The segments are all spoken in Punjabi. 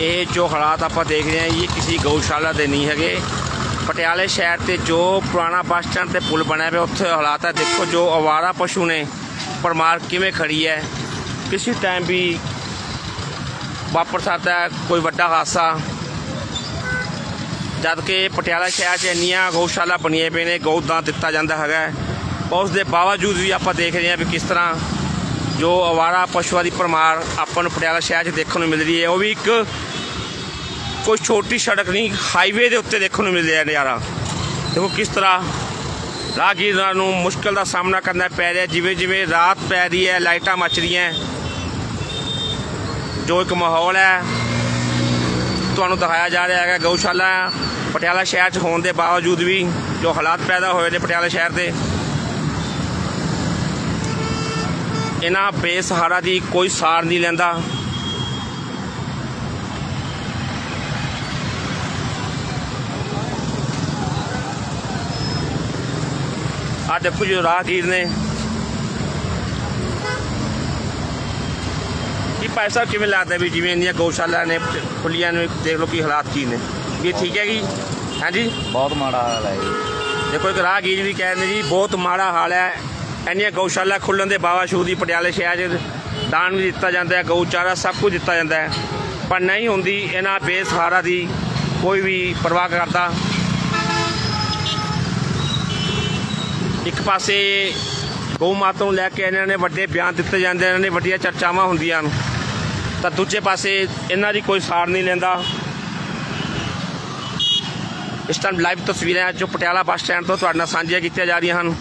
ਇਹ ਜੋ ਹਾਲਾਤ ਆਪਾਂ ਦੇਖ ਰਹੇ ਹਾਂ, ਇਹ ਕਿਸੇ ਗਊਸ਼ਾਲਾ ਦੇ ਨਹੀਂ ਹੈਗੇ। ਪਟਿਆਲੇ ਸ਼ਹਿਰ ਤੇ ਜੋ ਪੁਰਾਣਾ ਬੱਸ ਸਟੈਂਡ ਤੇ ਪੁਲ ਬਣਿਆ ਪਿਆ, ਉੱਥੇ ਹਾਲਾਤ ਹੈ ਦੇਖੋ ਜੋ ਅਵਾਰਾ ਪਸ਼ੂ ਨੇ, ਪਰਮਾਰ ਕਿਵੇਂ ਖੜੀ ਹੈ। ਕਿਸੇ ਟਾਈਮ ਵੀ ਵਾਪਰ ਸਕਦਾ ਹੈ ਕੋਈ ਵੱਡਾ ਹਾਦਸਾ। ਜਦ ਕਿ ਪਟਿਆਲਾ ਸ਼ਹਿਰ 'ਚ ਇੰਨੀਆਂ ਗਊਸ਼ਾਲਾ ਬਣੀਆਂ ਪਈਆਂ ਨੇ ਗਊਦਾਂ ਦਿੱਤਾ ਜਾਂਦਾ ਹੈਗਾ ਉਸ ਦੇ ਬਾਵਜੂਦ ਵੀ ਆਪਾਂ ਦੇਖ ਰਹੇ ਹਾਂ ਵੀ ਕਿਸ ਤਰ੍ਹਾਂ ਜੋ ਅਵਾਰਾ ਪਸ਼ੂਆਂ ਦੀ ਪਰਮਾਰ ਆਪਾਂ ਨੂੰ ਪਟਿਆਲਾ ਸ਼ਹਿਰ 'ਚ ਦੇਖਣ ਨੂੰ ਮਿਲ ਰਹੀ ਹੈ। ਉਹ ਵੀ ਇੱਕ ਕੋਈ ਛੋਟੀ ਸੜਕ ਨਹੀਂ ਹਾਈਵੇ ਦੇ ਉੱਤੇ ਦੇਖਣ ਨੂੰ ਮਿਲ ਰਿਹਾ ਨਜ਼ਾਰਾ। ਦੇਖੋ ਕਿਸ ਤਰ੍ਹਾਂ ਰਾਹਗੀਰਾਂ ਨੂੰ ਮੁਸ਼ਕਲ ਦਾ ਸਾਹਮਣਾ ਕਰਨਾ ਪੈ ਰਿਹਾ ਜਿਵੇਂ ਜਿਵੇਂ ਰਾਤ ਪੈ ਰਹੀ ਹੈ, ਲਾਈਟਾਂ ਮੱਚ ਰਹੀਆਂ ਜੋ ਇੱਕ ਮਾਹੌਲ ਹੈ, ਤੁਹਾਨੂੰ ਦਿਖਾਇਆ ਜਾ ਰਿਹਾ ਹੈਗਾ, ਗਊਸ਼ਾਲਾ, ਪਟਿਆਲਾ ਸ਼ਹਿਰ 'ਚ ਹੋਣ ਦੇ ਬਾਵਜੂਦ ਵੀ ਜੋ ਹਾਲਾਤ ਪੈਦਾ ਹੋਏ ਨੇ ਪਟਿਆਲਾ ਸ਼ਹਿਰ ਦੇ। ਇਹਨਾਂ ਬੇਸਹਾਰਾ ਦੀ ਕੋਈ ਸਾਰ ਨਹੀਂ ਲੈਂਦਾ। ਆ ਦੇਖੋ ਜੋ ਰਾਹਗੀਰ ਨੇ। ਕੀ ਪੈਸਾ ਕਿਵੇਂ ਲੱਗਦਾ ਵੀ ਜਿਵੇਂ ਇੰਨੀਆਂ ਗਊਸ਼ਾਲਾ ਨੇ ਖੁੱਲੀਆਂ ਨੇ ਦੇਖ ਲਓ ਕੀ ਹਾਲਾਤ ਕੀ ਨੇ। ਵੀ ਠੀਕ ਹੈ ਜੀ? ਹਾਂਜੀ? ਬਹੁਤ ਮਾੜਾ ਹਾਲ ਹੈ ਜੀ। ਦੇਖੋ ਇੱਕ ਰਾਹਗੀਰ ਵੀ ਕਹਿੰਦੇ ਜੀ ਬਹੁਤ ਮਾੜਾ ਹਾਲ ਹੈ। ਇੰਨੀਆਂ ਗਊਸ਼ਾਲਾ ਖੁੱਲਣ ਦੇ ਬਾਵਜੂਦ ਹੀ ਪਟਿਆਲੇ ਸ਼ਹਿਰ 'ਚ ਦਾਨ ਵੀ ਦਿੱਤਾ ਜਾਂਦਾ ਹੈ ਗਊ ਚਾਰਾ ਸਭ ਕੁਝ ਦਿੱਤਾ ਜਾਂਦਾ ਹੈ। ਪਰ ਨਹੀਂ ਹੁੰਦੀ ਇਹਨਾਂ ਬੇਸਹਾਰਾ ਦੀ ਕੋਈ ਵੀ ਪਰਵਾਹ ਕਰਦਾ। ਇੱਕ ਪਾਸੇ ਗਊ ਮਾਤਾ ਨੂੰ ਲੈ ਕੇ ਇਹਨਾਂ ਨੇ ਵੱਡੇ ਬਿਆਨ ਦਿੱਤੇ ਜਾਂਦੇ ਇਹਨਾਂ ਨੇ ਵੱਡੀਆਂ ਚਰਚਾਵਾਂ ਹੁੰਦੀਆਂ ਹਨ। ਤਾਂ ਦੂਜੇ ਪਾਸੇ ਇਹਨਾਂ ਦੀ ਕੋਈ ਸਾਰ ਨਹੀਂ ਲੈਂਦਾ। ਇਸ ਟਾਈਮ ਲਾਈਵ ਤਸਵੀਰਾਂ ਜੋ ਪਟਿਆਲਾ ਬੱਸ ਸਟੈਂਡ ਤੋਂ ਤੁਹਾਡੇ ਨਾਲ ਸਾਂਝੀਆਂ ਕੀਤੀਆਂ ਜਾ ਰਹੀਆਂ ਹਨ।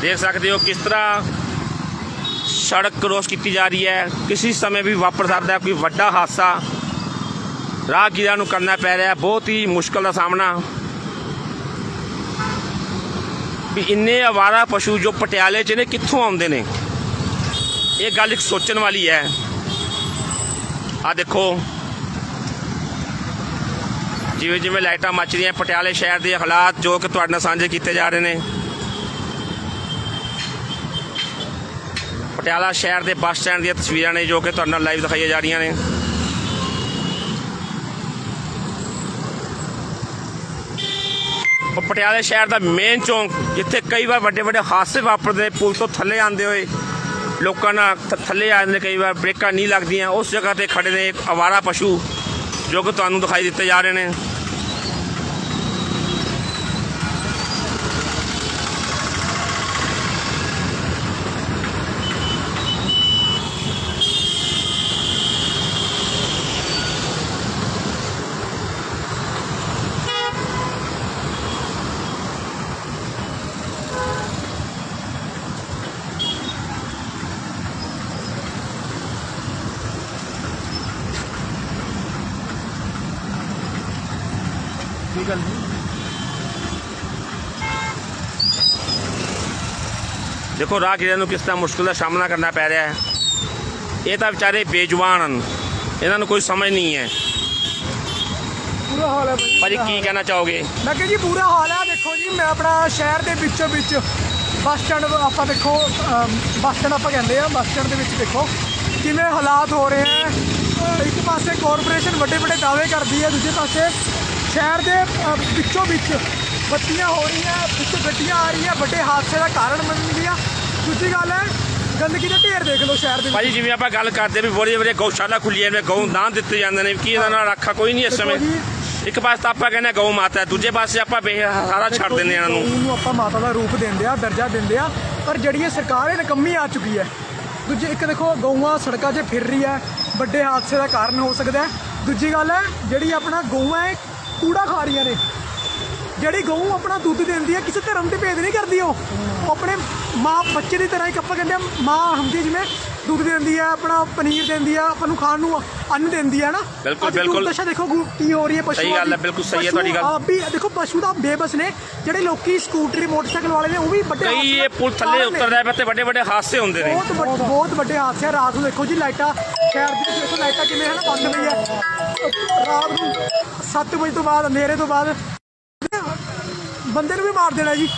ਦੇਖ ਸਕਦੇ ਹੋ ਕਿਸ ਤਰ੍ਹਾਂ ਸੜਕ ਕ੍ਰੋਸ ਕੀਤੀ ਜਾ ਰਹੀ ਹੈ। ਕਿਸੇ ਸਮੇਂ ਵੀ ਵਾਪਰ ਸਕਦਾ ਹੈ, ਕੋਈ ਵੱਡਾ ਹਾਦਸਾ ਰਾਹਗੀਰਾਂ ਨੂੰ ਕਰਨਾ ਪੈ ਰਿਹਾ ਬਹੁਤ ਹੀ ਮੁਸ਼ਕਲ ਦਾ ਸਾਹਮਣਾ। ਵੀ ਇੰਨੇ ਅਵਾਰਾ ਪਸ਼ੂ ਜੋ ਪਟਿਆਲੇ 'ਚ ਨੇ, ਕਿੱਥੋਂ ਆਉਂਦੇ ਨੇ? ਇਹ ਗੱਲ ਇੱਕ ਸੋਚਣ ਵਾਲੀ ਹੈ। ਆ ਦੇਖੋ। ਜਿਵੇਂ ਜਿਵੇਂ ਲਾਈਟਾਂ ਮੱਚ ਰਹੀਆਂ, ਪਟਿਆਲੇ ਸ਼ਹਿਰ ਦੇ ਹਾਲਾਤ ਜੋ ਕਿ ਤੁਹਾਡੇ ਨਾਲ ਸਾਂਝੇ ਕੀਤੇ ਜਾ ਰਹੇ ਨੇ। ਪਟਿਆਲਾ ਸ਼ਹਿਰ ਦੇ ਬੱਸ ਸਟੈਂਡ ਦੀਆਂ ਤਸਵੀਰਾਂ ਨੇ ਜੋ ਕਿ ਤੁਹਾਡੇ ਨਾਲ ਲਾਈਵ ਦਿਖਾਈਆਂ ਜਾ ਰਹੀਆਂ ਨੇ। ਪਟਿਆਲੇ ਸ਼ਹਿਰ ਦਾ ਮੇਨ ਚੌਂਕ, ਜਿੱਥੇ ਕਈ ਵਾਰ ਵੱਡੇ ਵੱਡੇ ਹਾਦਸੇ ਵਾਪਰਦੇ ਨੇ, ਪੁਲ ਤੋਂ ਥੱਲੇ ਆਉਂਦੇ ਹੋਏ ਲੋਕਾਂ ਨਾਲ ਥੱਲੇ ਆ ਜਾਂਦੇ ਨੇ ਕਈ ਵਾਰ ਬ੍ਰੇਕਾਂ ਨਹੀਂ ਲੱਗਦੀਆਂ, ਉਸ ਜਗ੍ਹਾ ਤੇ ਖੜੇ ਨੇ ਇੱਕ ਅਵਾਰਾ ਪਸ਼ੂ, ਜੋ ਕਿ ਤੁਹਾਨੂੰ ਦਿਖਾਈ ਦਿੱਤੇ ਜਾ ਰਹੇ ਨੇ। ਦੇਖੋ ਰਾਹਗੀਰਾਂ ਨੂੰ ਕਿਸ ਤਰ੍ਹਾਂ ਮੁਸ਼ਕਲ ਦਾ ਸਾਹਮਣਾ ਕਰਨਾ ਪੈ ਰਿਹਾ ਹੈ। ਇਹ ਤਾਂ ਵਿਚਾਰੇ ਬੇਜਵਾਨ ਹਨ। ਇਹਨਾਂ ਨੂੰ ਕੋਈ ਸਮਝ ਨਹੀਂ ਹੈ। ਬੁਰਾ ਹਾਲ ਹੈ ਭਾਈ ਭਾਜੀ ਕੀ ਕਹਿਣਾ ਚਾਹੋਗੇ? ਮੈਂ ਕਿਹਾ ਜੀ ਬੁਰਾ ਹਾਲ ਹੈ। ਦੇਖੋ ਜੀ ਮੈਂ ਆਪਣਾ ਸ਼ਹਿਰ ਦੇ ਵਿੱਚੋਂ ਵਿੱਚ ਬੱਸ ਸਟੈਂਡ ਆਪਾਂ ਦੇਖੋ ਬੱਸ ਸਟੈਂਡ ਆਪਾਂ ਕਹਿੰਦੇ ਆ ਬੱਸ ਸਟੈਂਡ ਦੇ ਵਿੱਚ ਦੇਖੋ ਕਿਵੇਂ ਹਾਲਾਤ ਹੋ ਰਹੇ ਅ, ਇੱਕ ਪਾਸੇ ਕਾਰਪੋਰੇਸ਼ਨ ਵੱਡੇ ਵੱਡੇ ਦਾਅਵੇ ਕਰਦੀ ਹੈ ਦੂਜੇ ਪਾਸੇ ਸ਼ਹਿਰ ਦੇ ਵਿੱਚੋਂ ਵਿੱਚ ਬੱਤੀਆਂ ਹੋ ਰਹੀਆਂ ਵਿੱਚ ਗੱਡੀਆਂ ਆ ਰਹੀਆਂ ਵੱਡੇ ਹਾਦਸੇ ਦਾ ਕਾਰਨ ਬਣਦੀਆਂ ਦੂਜੀ ਗੱਲ ਹੈ ਗੰਦਗੀ ਦੇ ਢੇਰ ਦੇਖ ਲਓ ਸ਼ਹਿਰ ਦੇ ਭਾਜੀ ਜਿਵੇਂ ਆਪਾਂ ਗੱਲ ਕਰਦੇ ਵੀ ਬੜੇ ਬੜੇ ਗਊਸ਼ਾਲਾ ਖੁੱਲੀਆਂ ਨੇ ਗਊ ਦਾਨ ਦਿੱਤੇ ਜਾਂਦੇ ਨੇ ਕੀ ਇਹਨਾਂ ਨਾਲ ਰੱਖਾ ਕੋਈ ਨਹੀਂ ਇਸ ਸਮੇਂ। ਇੱਕ ਪਾਸੇ ਤਾਂ ਆਪਾਂ ਕਹਿੰਦੇ ਗਊ ਮਾਤਾ ਹੈ ਦੂਜੇ ਪਾਸੇ ਆਪਾਂ ਬੇਹਾਰਾ ਛੱਡ ਦਿੰਦੇ ਇਹਨਾਂ ਨੂੰ। ਨੂੰ ਆਪਾਂ ਮਾਤਾ ਦਾ ਰੂਪ ਦਿੰਦੇ ਆ ਦਰਜਾ ਦਿੰਦੇ ਆ ਪਰ ਜਿਹੜੀ ਇਹ ਸਰਕਾਰ ਇਹ ਨਕੰਮੀ ਆ ਚੁੱਕੀ ਹੈ। ਦੂਜੀ ਇੱਕ ਦੇਖੋ ਗਊਆਂ ਸੜਕਾਂ 'ਤੇ ਫਿਰ ਰਹੀ ਹੈ ਵੱਡੇ ਹਾਦਸੇ ਦਾ ਕਾਰਨ ਹੋ ਸਕਦਾ ਹੈ। ਦੂਜੀ ਗੱਲ ਹੈ ਜਿਹੜੀ ਆਪਣਾ ਗਊਆਂ ਹੈ ਕੂੜਾ ਖਾ ਰਹੀਆਂ ਨੇ। ਜਿਹੜੀ ਗਊ ਆਪਣਾ ਦੁੱਧ ਦਿੰਦੀ ਹੈ ਕਿਸੇ ਧਰਮ ਤੇ ਭੇਦ ਨਹੀਂ ਕਰਦੀ ਉਹ ਆਪਣੇ ਮਾਂ ਬੱਚੇ ਦੀ ਤਰ੍ਹਾਂ ਇੱਕ ਆਪਾਂ ਕਹਿੰਦੇ ਆ ਮਾਂ ਹੁੰਦੀ ਜਿਵੇਂ ਦੁੱਧ ਦਿੰਦੀ ਹੈ ਆਪਣਾ ਪਨੀਰ ਦਿੰਦੀ ਹੈ ਆਪਾਂ ਨੂੰ ਖਾਣ ਨੂੰ ਅੰਨ ਦਿੰਦੀ ਹੈ ਨਾ ਬਿਲਕੁਲ, ਬਿਲਕੁਲ। ਦੇਖੋ ਕੀ ਹੋ ਰਹੀ ਹੈ ਪਸ਼ੂਆਂ ਸਹੀ ਗੱਲ ਹੈ, ਦੀ। ਬਿਲਕੁਲ ਸਹੀ ਹੈ ਪਸ਼ੂ ਤੁਹਾਡੀ ਗੱਲ। ਆਪ ਵੀ ਦੇਖੋ ਪਸ਼ੂ ਤਾਂ ਬੇਬਸ ਨੇ ਜਿਹੜੇ ਲੋਕੀ ਸਕੂਟਰੀ ਮੋਟਰਸਾਈਕਲ ਵਾਲੇ ਨੇ ਉਹ ਵੀ ਵੱਡੇ ਕਈ ਇਹ ਦਾ ਪੁਲ ਥੱਲੇ। ਉਤਰਦਾ ਹੈ ਤੇ ਵੱਡੇ ਵੱਡੇ ਹਾਦਸੇ ਹੁੰਦੇ ਨੇ ਬਹੁਤ ਬਹੁਤ ਵੱਡੇ ਹਾਦਸੇ ਆ। ਰਾਤ ਨੂੰ ਦੇਖੋ ਜੀ ਲਾਈਟਾਂ ਸ਼ਹਿਰ ਦੀ ਦੇਖੋ ਲਾਈਟਾਂ ਕਿਵੇਂ ਹਨ ਬੰਦ ਪਈ ਹੈ ਰਾਤ ਨੂੰ 7 ਵਜੇ ਤੋਂ ਬਾਅਦ ਹਨੇਰੇ ਤੋਂ ਬਾਅਦ ਬੰਦੇ ਨੂੰ ਵੀ ਮਾਰ ਦੇਣਾ ਜੀ।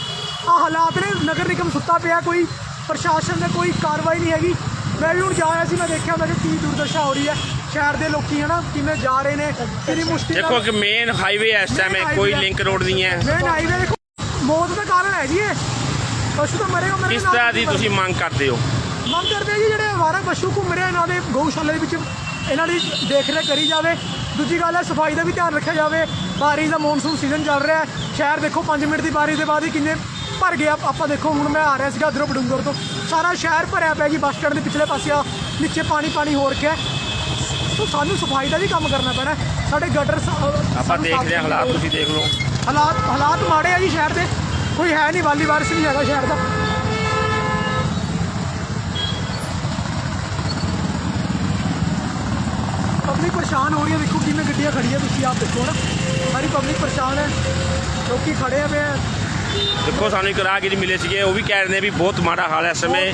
ਆ ਹਾਲਾਤ ਨੇ ਨਗਰ ਨਿਗਮ ਸੁੱਤਾ ਪਿਆ ਕੋਈ ਪ੍ਰਸ਼ਾਸਨ ਨੇ ਕੋਈ ਕਾਰਵਾਈ ਨਹੀਂ ਹੈਗੀ। ਮੈਂ ਵੀ ਹੁਣ ਜਾ ਰਿਹਾ ਸੀ ਮੈਂ ਦੇਖਿਆ ਮੈਂ ਕਿ ਕੀ ਦੁਰਦਸ਼ਾ ਹੋ ਰਹੀ ਹੈ। ਸ਼ਹਿਰ ਦੇ ਲੋਕੀ ਹਨਾ ਕਿਵੇਂ ਜਾ ਰਹੇ ਨੇ ਕਿੰਨੀ ਮੁਸ਼ਕਿਲ ਦੇਖੋ ਕਿ ਮੇਨ ਹਾਈਵੇ ਇਸ ਟਾਈਮ ਹੈ ਕੋਈ ਲਿੰਕ ਰੋਡ ਨਹੀਂ ਹੈ। ਮੈਂ ਹਾਈਵੇ ਦੇਖੋ ਮੌਤ ਦਾ ਕਾਰਨ ਹੈ ਜੀ ਇਹ। ਪਸ਼ੂ ਤਾਂ ਮਰੇਗਾ ਮਰੇਗਾ ਕਿਸ ਤਰ੍ਹਾਂ ਦੀ ਤੁਸੀਂ ਮੰਗ ਕਰਦੇ ਹੋ। ਮੰਗ ਕਰਦੇ ਜੀ ਜਿਹੜੇ ਅਵਾਰਾ ਪਸ਼ੂ ਘੁੰਮ ਰਹੇ ਇਹਨਾਂ ਦੇ ਗਊਸ਼ਾਲਾ ਦੇ ਵਿੱਚ ਇਹਨਾਂ ਦੀ ਦੇਖ ਰੇਖ ਕਰੀ ਜਾਵੇ। ਦੂਜੀ ਗੱਲ ਹੈ ਸਫ਼ਾਈ ਦਾ ਵੀ ਧਿਆਨ ਰੱਖਿਆ ਜਾਵੇ। ਬਾਰਿਸ਼ ਦਾ ਮੌਨਸੂਨ ਸੀਜ਼ਨ ਚੱਲ ਰਿਹਾ ਹੈ। ਸ਼ਹਿਰ ਦੇਖੋ 5 ਮਿੰਟ ਦੀ ਬਾਰਿਸ਼ ਦੇ ਬਾਅਦ ਹੀ ਕਿੰਨੇ ਭਰ ਗਿਆ ਆਪਾਂ ਦੇਖੋ ਹੁਣ ਮੈਂ ਆ ਰਿਹਾ ਸੀਗਾ ਅਧਰੋਂ ਬਡੂੰਗਰ ਤੋਂ। ਸਾਰਾ ਸ਼ਹਿਰ ਭਰਿਆ ਪਿਆ ਜੀ ਬੱਸ ਸਟੈਂਡ ਦੇ ਪਿਛਲੇ ਪਾਸੇ ਆ। ਨੀਚੇ ਪਾਣੀ ਪਾਣੀ ਹੋ ਰੱਖਿਆ ਹੈ। ਸੋ ਸਾਨੂੰ ਸਫ਼ਾਈ ਦਾ ਵੀ ਕੰਮ ਕਰਨਾ ਪੈਣਾ। ਸਾਡੇ ਗਟਰ ਆਪਾਂ ਦੇਖ ਰਹੇ ਹਾਂ ਹਾਲਾਤ ਤੁਸੀਂ ਦੇਖ ਲਓ। ਹਾਲਾਤ ਹਾਲਾਤ ਮਾੜੇ ਆ ਜੀ ਸ਼ਹਿਰ ਦੇ। ਕੋਈ ਹੈ ਨਹੀਂ ਵਾਲੀ ਵਾਰਸ ਨਹੀਂ ਹੈਗਾ ਸ਼ਹਿਰ ਦਾ। ਪਬਲਿਕ ਪਰੇਸ਼ਾਨ ਹੋ ਰਹੀ ਹੈ ਦੇਖੋ ਕਿਵੇਂ ਗੱਡੀਆਂ ਖੜੀਆਂ ਤੁਸੀਂ ਆਪ ਦੇਖੋ ਨਾ। ਸਾਰੀ ਪਬਲਿਕ ਪਰੇਸ਼ਾਨ ਹੈ ਲੋਕੀ ਖੜੇ ਆ ਪਏ ਆ ਦੇਖੋ ਸਾਨੂੰ ਇੱਕ ਰਾਹਗੀਰ ਮਿਲੇ ਸੀਗੇ ਉਹ ਵੀ ਕਹਿ ਰਹੇ ਨੇ ਵੀ ਬਹੁਤ ਮਾੜਾ ਹਾਲ ਹੈ ਇਸ ਸਮੇਂ।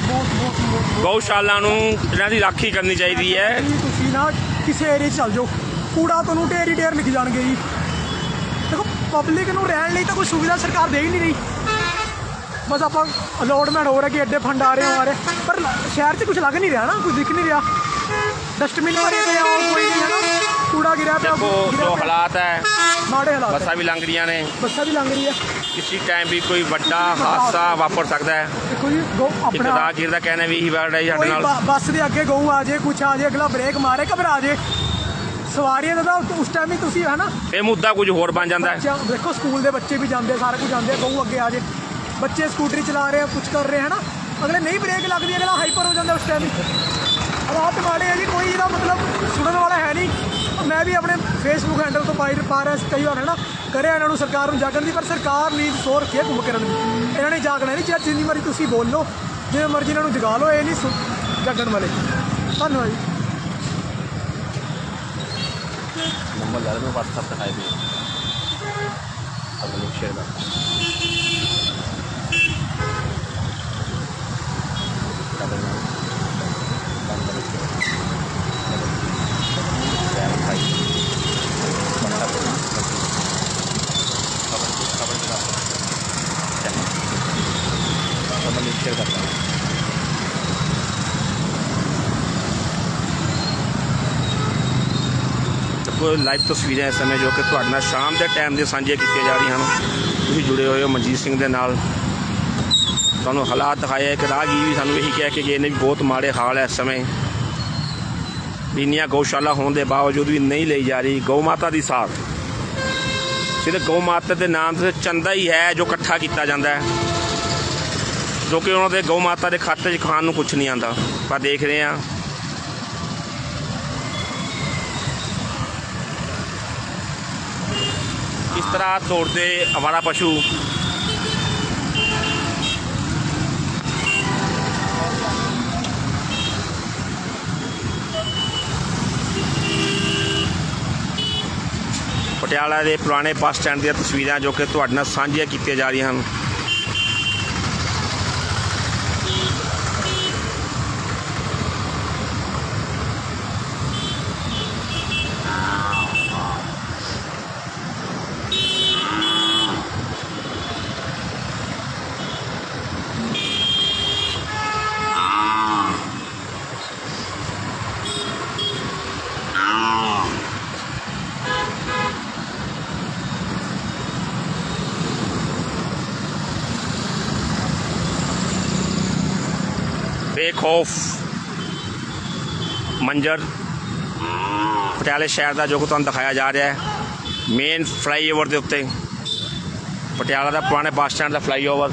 ਗਊਸ਼ਾਲਾ ਨੂੰ ਇਹਨਾਂ ਦੀ ਰਾਖੀ ਕਰਨੀ ਚਾਹੀਦੀ ਹੈ। ਤੁਸੀਂ ਨਾ ਕਿਸੇ ਏਰੀਆ 'ਚ ਚੱਲ ਜਾਓ। ਕੂੜਾ ਤੁਹਾਨੂੰ ਢੇਰੀ ਢੇਰ ਲਿਖ ਜਾਣਗੇ ਜੀ। ਦੇਖੋ ਪਬਲਿਕ ਨੂੰ ਰਹਿਣ ਲਈ ਤਾਂ ਕੋਈ ਸੁਵਿਧਾ ਸਰਕਾਰ ਦੇ ਹੀ ਨਹੀਂ ਰਹੀ। ਬਸ ਆਪਾਂ ਅਲੋਟਮੈਂਟ ਹੋ ਰਿਹਾ ਕਿ ਐਡੇ ਫੰਡ ਆ ਰਹੇ ਹੋ ਆ ਰਹੇ। ਪਰ ਸ਼ਹਿਰ 'ਚ ਕੁਝ ਲੱਗ ਨਹੀਂ ਰਿਹਾ ਨਾ ਕੁਝ ਦਿਖ ਨਹੀਂ ਰਿਹਾ। ਡਸਟਬਿਨ ਭਰੇ ਪਏ ਆ ਕੋਈ ਨਹੀਂ ਹੈ ਨਾ ਕੂੜਾ ਗਿਰਿਆ ਪਿਆ ਦੇਖੋ ਗਿਰਿਆ ਜੋ ਪਿਆ। ਹਾਲਾਤ ਹੈ ਮਾੜੇ ਹਾਲਾਤ ਹੈ। ਬੱਸਾਂ ਵੀ ਲੰਘ ਰਹੀਆਂ ਨੇ। ਬੱਸਾਂ ਵੀ ਲੰਘ ਰਹੀ ਹੈ ਕਿਸੇ ਟਾਈਮ ਵੀ ਕੋਈ ਵੱਡਾ ਹਾਦਸਾ ਵਾਪਰ ਸਕਦਾ ਹੈ। ਦੇਖੋ ਜੀ ਗੋ ਆਪਣਾ ਰਾਹਗੀਰ ਦਾ ਕਹਿਣਾ ਵੀ ਇਹੀ ਵਰਡ ਹੈ ਜੀ ਸਾਡੇ ਕੋਈ ਨਾਲ। ਬ- ਬੱਸ ਦੇ ਅੱਗੇ ਗਊ ਆ ਜੇ ਕੁਛ ਆ ਜੇ ਅਗਲਾ ਬ੍ਰੇਕ ਮਾਰੇ ਘਬਰਾ ਜੇ। ਸਵਾਰੀਆਂ ਦਾ ਤਾਂ ਉਸ ਟਾਈਮ ਹੀ ਤੁਸੀਂ ਹੈ ਨਾ ਇਹ ਮੁੱਦਾ ਕੁਝ ਹੋਰ ਬਣ ਜਾਂਦਾ ਹੈ। ਬੱਚਿਆਂ ਦੇਖੋ ਸਕੂਲ ਦੇ ਬੱਚੇ ਵੀ ਜਾਂਦੇ ਸਾਰੇ ਕੁਝ ਜਾਂਦੇ ਗਊ ਅੱਗੇ ਆ ਜੇ। ਬੱਚੇ ਸਕੂਟਰੀ ਚਲਾ ਰਹੇ ਆ ਕੁਝ ਕਰ ਰਹੇ ਹੈ ਨਾ ਅਗਲੇ ਨਹੀਂ ਬ੍ਰੇਕ ਲੱਗਦੀ ਅਗਲਾ ਹਾਈਪਰ ਹੋ ਜਾਂਦਾ ਉਸ ਟਾਈਮ ਹਾਲਾਤ ਮਾੜੇ ਆ ਜੀ ਕੋਈ ਇਹਦਾ ਮਤਲਬ ਸੁਣਨ ਵਾਲਾ ਹੈ ਨਹੀਂ ਮੈਂ ਵੀ ਆਪਣੇ ਫੇਸਬੁੱਕ ਹੈਂਡਲ ਤੋਂ ਪਾਈ ਪਾ ਰਿਹਾ ਸੀ ਕਈ ਵਾਰ ਹੈ ਨਾ ਕਰਿਆ ਇਹਨਾਂ ਨੂੰ ਸਰਕਾਰ ਨੂੰ ਜਾਗਣ ਦੀ ਪਰ ਸਰਕਾਰ ਨੀਂਦ ਸੋ ਰੱਖੀ ਹੈ ਘੁੰਮ ਕਰਨ ਦੀ ਇਹਨਾਂ ਨੇ ਜਾਗਣਾ ਨਹੀਂ ਚਾਹ ਜਿੰਨੀ ਵਾਰੀ ਤੁਸੀਂ ਬੋਲੋ ਜਿਵੇਂ ਮਰਜ਼ੀ ਇਹਨਾਂ ਨੂੰ ਜਗਾ ਲਓ ਇਹ ਨਹੀਂ ਸੁ- ਜਾਗਣ ਵਾਲੇ ਧੰਨਵਾਦ ਜੀ नंबर डाल में व्हाट्सएप पे हाईवे अब लोग शेयर कर ਲਾਈਵ ਤਸਵੀਰਾਂ ਇਸ ਸਮੇਂ ਜੋ ਕਿ ਤੁਹਾਡੇ ਨਾਲ ਸ਼ਾਮ ਦੇ ਟਾਈਮ ਦੇ ਸਾਂਝੀਆਂ ਕੀਤੀਆਂ ਜਾ ਰਹੀਆਂ ਹਨ। ਤੁਸੀਂ ਜੁੜੇ ਹੋਏ ਹੋ ਮਨਜੀਤ ਸਿੰਘ ਦੇ ਨਾਲ। ਤੁਹਾਨੂੰ ਹਾਲਾਤ ਦਿਖਾਏ ਇੱਕ ਰਾਹਗੀਰ ਵੀ ਸਾਨੂੰ ਇਹੀ ਕਿਹਾ ਕਿ ਗਏ ਨੇ ਵੀ ਬਹੁਤ ਮਾੜੇ ਹਾਲ ਹੈ ਇਸ ਸਮੇਂ। ਵੀ ਇੰਨੀਆਂ ਗਊਸ਼ਾਲਾ ਹੋਣ ਦੇ ਬਾਵਜੂਦ ਵੀ ਨਹੀਂ ਲਈ ਜਾ ਰਹੀ ਗਊ ਮਾਤਾ ਦੀ ਸਾਥ ਸਿਰਫ ਗਊ ਮਾਤਾ ਦੇ ਨਾਮ ਤੇ ਚੰਦਾ ਹੀ ਹੈ ਜੋ ਇਕੱਠਾ ਕੀਤਾ ਜਾਂਦਾ ਹੈ। ਜੋ ਕਿ ਉਹਨਾਂ ਦੇ ਗਊ ਮਾਤਾ ਦੇ ਖਾਤੇ 'ਚ ਖਾਣ ਨੂੰ ਕੁਝ ਨਹੀਂ ਆਂਦਾ ਆਪਾਂ ਦੇਖ ਰਹੇ ਹਾਂ ਇਸ ਤਰ੍ਹਾਂ ਦੌੜਦੇ ਅਵਾਰਾ ਪਸ਼ੂ? ਪਟਿਆਲਾ ਦੇ ਪੁਰਾਣੇ ਬੱਸ ਸਟੈਂਡ ਦੀਆਂ ਤਸਵੀਰਾਂ ਜੋ ਕਿ ਤੁਹਾਡੇ ਨਾਲ ਸਾਂਝੀਆਂ ਕੀਤੀਆਂ ਜਾ ਰਹੀਆਂ ਹਨ। ਬੇਖੌਫ ਮੰਜਰ, ਪਟਿਆਲੇ ਸ਼ਹਿਰ ਦਾ ਜੋ ਕਿ ਤੁਹਾਨੂੰ ਦਿਖਾਇਆ ਜਾ ਰਿਹਾ ਹੈ ਮੇਨ ਫਲਾਈਓਵਰ ਦੇ ਉੱਤੇ। ਪਟਿਆਲਾ ਦਾ ਪੁਰਾਣੇ ਬੱਸ ਸਟੈਂਡ ਦਾ ਫਲਾਈਓਵਰ